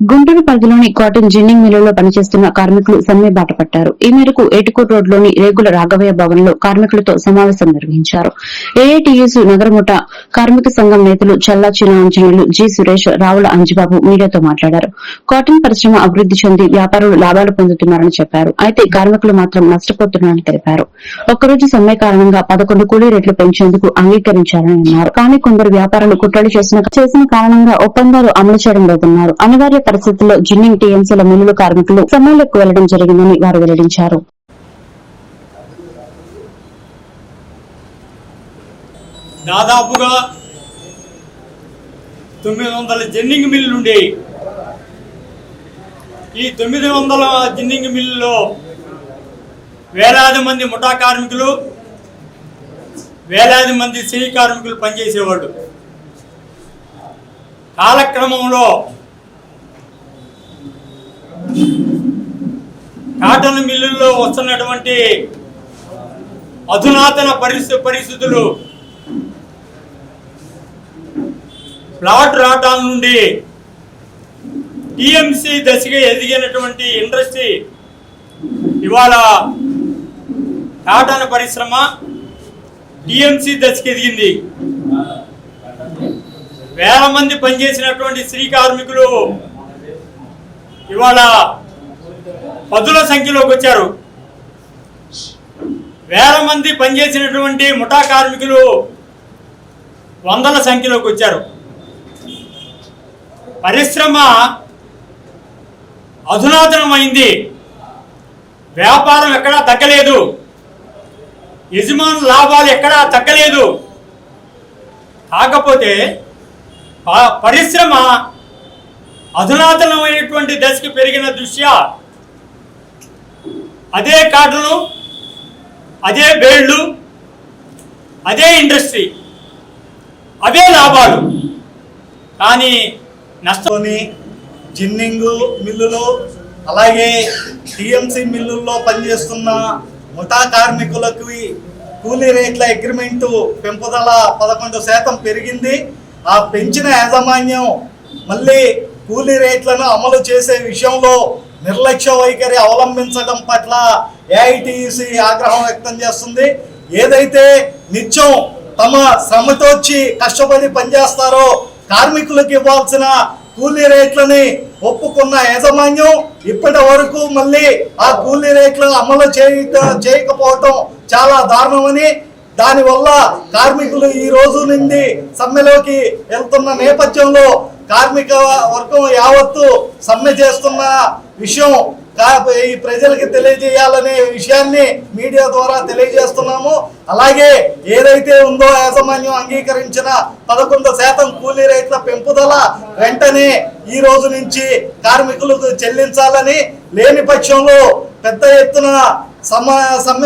గుంటూరు పరిధిలోని cotton ginning మిల్లులో పనిచేస్తున్న కార్మికులు సమ్మె బాట పట్టారు ఈ మేరకు ఏటుకూరు రోడ్లోని రేగుల రాఘవయ్య భవన్లో కార్మికులతో సమావేశం నిర్వహించారు. ఏఐటీయూసీ నగరముట కార్మిక సంఘం నేతలు చల్లా చిన్నాంజనేయులు జి సురేష్ రావుల అంజిబాబు మీడియాతో మాట్లాడారు. కాటన్ పరిశ్రమ అభివృద్ది చెంది వ్యాపారులు లాభాలు పొందుతున్నారని చెప్పారు. అయితే కార్మికులు మాత్రం నష్టపోతున్నారని తెలిపారు. ఒక్కరోజు సమ్మె కారణంగా పదకొండు కూలీ రేట్లు పెంచేందుకు అంగీకరించారని అన్నారు. కానీ కొందరు వ్యాపారులు కుట్రలు చేసిన చేసిన కారణంగా ఒప్పందాలు అమలు చేయడం లేదన్నారు. అనివార్య పరిస్థితుల్లో జిన్నింగ్ టీఎంసీల మిల్లుల కార్మికులు సమ్మెలకు వెళ్ళడం జరిగిందని వారు వెల్లడించారు. దాదాపుగా తొమ్మిది వందల జిన్నింగ్ మిల్లులు ఉండేవి ఈ తొమ్మిది వందల జిన్నింగ్ మిల్లులో వేలాది మంది ముఠా కార్మికులు వేలాది మంది సినీ కార్మికులు పనిచేసేవాడు కాలక్రమంలో కాటన్ మిల్లుల్లో వస్తున్నటువంటి అధునాతన పరిస్థితి పరిస్థితులు. ప్లాట్ రావటం నుండి టిఎంసి దశగా ఎదిగినటువంటి ఇండస్ట్రీ ఇవాళ కాటన్ పరిశ్రమ టిఎంసి దశకి ఎదిగింది. వేల మంది పనిచేసినటువంటి స్త్రీ కార్మికులు ఇవాళ పదుల సంఖ్యలోకి వచ్చారు. వేల మంది పనిచేసినటువంటి ముఠా కార్మికులు వందల సంఖ్యలోకి వచ్చారు. పరిశ్రమ అధునాతనమైంది. వ్యాపారం ఎక్కడా తగ్గలేదు. యజమాను లాభాలు ఎక్కడా తగ్గలేదు. కాకపోతే పరిశ్రమ అధునాతనమైనటువంటి దశకి పెరిగిన దృష్ట్యా అదే కాటను అదే బేళ్ళు అదే ఇండస్ట్రీ అవే లాభాలు. కానీ నష్టం జిన్నింగ్ మిల్లులు అలాగే టిఎంసి మిల్లుల్లో పనిచేస్తున్న ముఠా కార్మికులకు కూలీ రేట్ల అగ్రిమెంటు పెంపుదల పదకొండు శాతం పెరిగింది. ఆ పెంచిన యాజమాన్యం మళ్ళీ కూలీ రేట్లను అమలు చేసే విషయంలో నిర్లక్ష్య వైఖరి అవలంబించడం పట్ల ఏఐటిసి ఆగ్రహం వ్యక్తం చేస్తుంది. ఏదైతే నిత్యం తమ శ్రమతోచ్చి కష్టపడి పనిచేస్తారో కార్మికులకు ఇవ్వాల్సిన కూలీ రేట్లని ఒప్పుకున్న యాజమాన్యం ఇప్పటి వరకు మళ్ళీ ఆ కూలీ రేట్లు అమలు చేయక చేయకపోవటం చాలా దారుణమని దానివల్ల కార్మికులు ఈ రోజు నుండి సమ్మెలోకి వెళ్తున్న నేపథ్యంలో కార్మిక వర్గం యావత్తు సమ్మె చేస్తున్న విషయం ఈ ప్రజలకి తెలియజేయాలనే విషయాన్ని మీడియా ద్వారా తెలియజేస్తున్నాము. అలాగే ఏదైతే ఉందో యాజమాన్యం అంగీకరించిన పదకొండు శాతం కూలీ రేట్ల పెంపుదల వెంటనే ఈ రోజు నుంచి కార్మికులకు చెల్లించాలని లేని పక్షంలో పెద్ద ఎత్తున సమ్మె సమ్మె